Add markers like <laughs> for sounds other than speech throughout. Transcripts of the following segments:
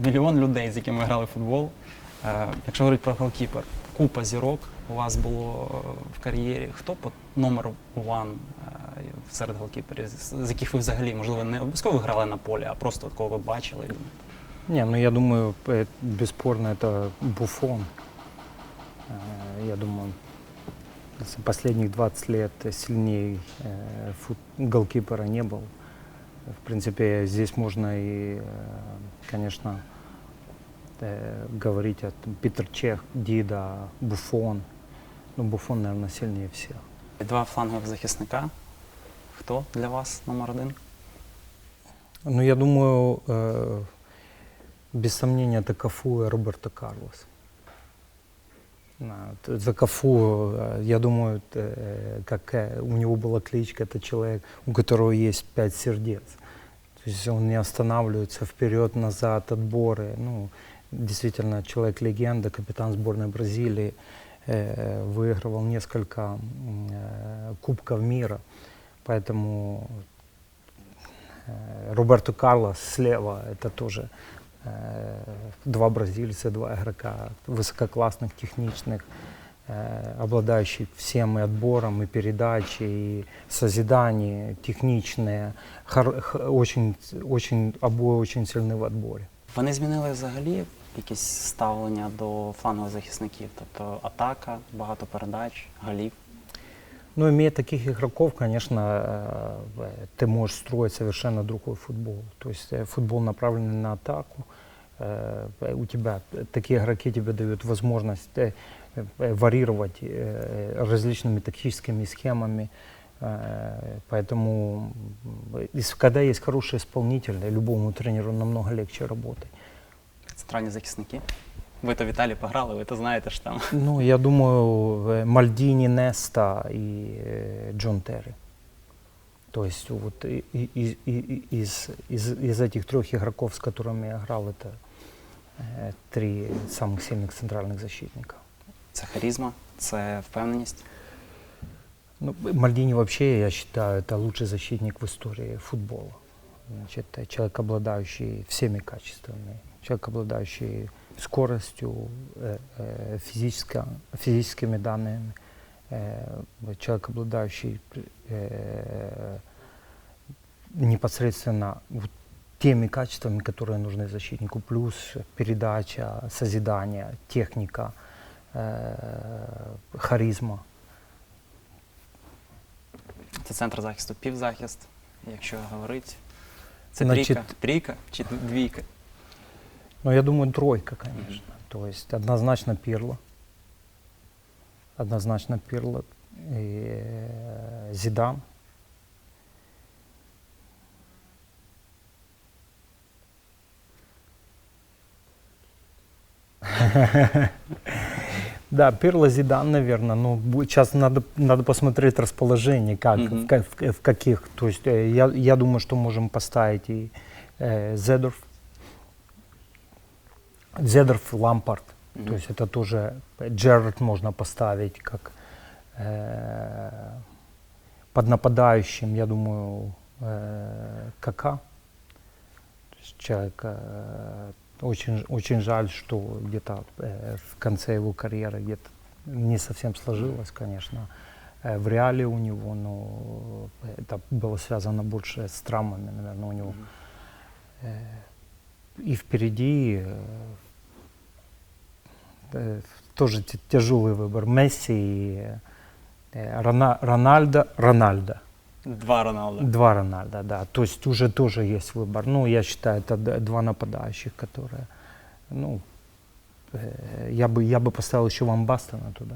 Мільйон людей, з якими ви грали в футбол. Е, Якщо говорити про голкіпер, купа зірок у вас було е, в кар'єрі. Хто по номер one е, серед голкіперів, з з яких ви взагалі, можливо, не обов'язково грали на полі, а просто от кого ви бачили? Не, ну я думаю, э, бесспорно это Буфон. Э, Я думаю, за последних 20 лет сильнее э, фут- голкипера не был. В принципе, здесь можно и, э, конечно, э, говорить о там, Питер Чех, Дида, Буфон. Ну, Буфон, наверное, сильнее всех. Два флангових захисника. Хто для вас номер один? Ну, я думаю, э, без сомнения, это Кафу и Роберто Карлос. За Кафу, э, я думаю, э, как у него была кличка, это человек, у которого есть пять сердец. То есть он не останавливается вперед, назад, отборы. Ну, действительно, человек-легенда, капитан сборной Бразилии, э, выигрывал несколько кубков мира. Поэтому Роберто Карлос слева, это тоже два бразильца, два игрока высококлассных, техничных, э, обладающих всем и отбором, и передачей, и созиданием, техничные, хор- х- очень, очень, обои очень сильны в отборе. Вони змінили взагалі якесь ставлення до флангових захисників, тобто атака, багато передач, голів. Но имея таких игроков, конечно, э, ты можешь строить совершенно другой футбол. То есть э, футбол направленный на атаку. Э, У тебя такие игроки тебе дают возможность э, э, варьировать э, различными тактическими схемами. Э, Поэтому, м, если- когда есть хороший исполнитель, любому тренеру намного легче работать. Центральні захисники. Ви то в Італії пограли, ви то знаєте що там. Ну, я думаю, э, Мальдини, Неста и э, Джон Терри. То есть вот и- и- и- и- из, из, из этих трех игроков, с которыми я играл, это э, три самых сильных центральных защитника. Це харізма, це впевненість. Ну, Мальдини вообще, я считаю, это лучший защитник в истории футбола. Значит, это человек, обладающий всеми качествами, человек, обладающий скоростью, э, э, физическо, физическими данными, э, человек, обладающий э, непосредственно вот теми качествами, которые нужны защитнику, плюс передача, созидание, техника, э, харизма. Це центр захисту, півзахист, якщо говорити. Це Значить- трійка, трійка чи двійка? Ну, я думаю, тройка, конечно. То есть однозначно Пирло. Однозначно Пирло. И э, Зидан. <laughs> Да, Пирло, Зидан, наверное. Ну, сейчас надо, надо посмотреть расположение, как, Мгм. в, в, в каких. То есть э, я, я думаю, что можем поставить и э, Зедорф, Зедорф, Лампард. Мгм. То есть это тоже Джерард можно поставить как э, под нападающим, я думаю, э, Кака. То есть человек э, очень, очень жаль, что где-то э, в конце его карьеры где-то не совсем сложилось, конечно. Э, в реале у него, но это было связано больше с травмами, наверное, у него. Мгм. Э, И впереди э, тоже т- тяжелый выбор. Месси и э, Рона- Рональдо, Рональдо. Два Роналда. Два Рональда, да. То есть уже тоже есть выбор. Ну, я считаю, это д- два нападающих, которые, ну, э, я бы, я бы поставил еще Ван Бастона туда.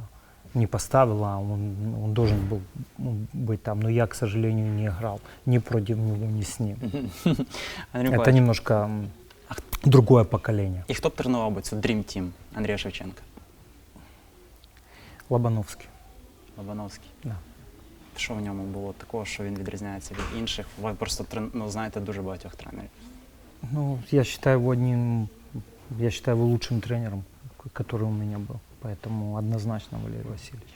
Не поставил, а он, он должен был ну, быть там. Но я, к сожалению, не играл ни против него, ни с ним. <laughs> Андрій Это Миколаївич, немножко м, другое поколение. І хто б тренував би цю Dream Team Андрія Шевченка? Лобановский. Лобановський. Да. Що в ньому було такого, що він відрізняється від інших? Ви просто трен- ну, знаєте дуже багатьох тренерів. Ну, я считаю его одним, я считаю его лучшим тренером, к- который у меня был. Поэтому однозначно Валерий Васильевич.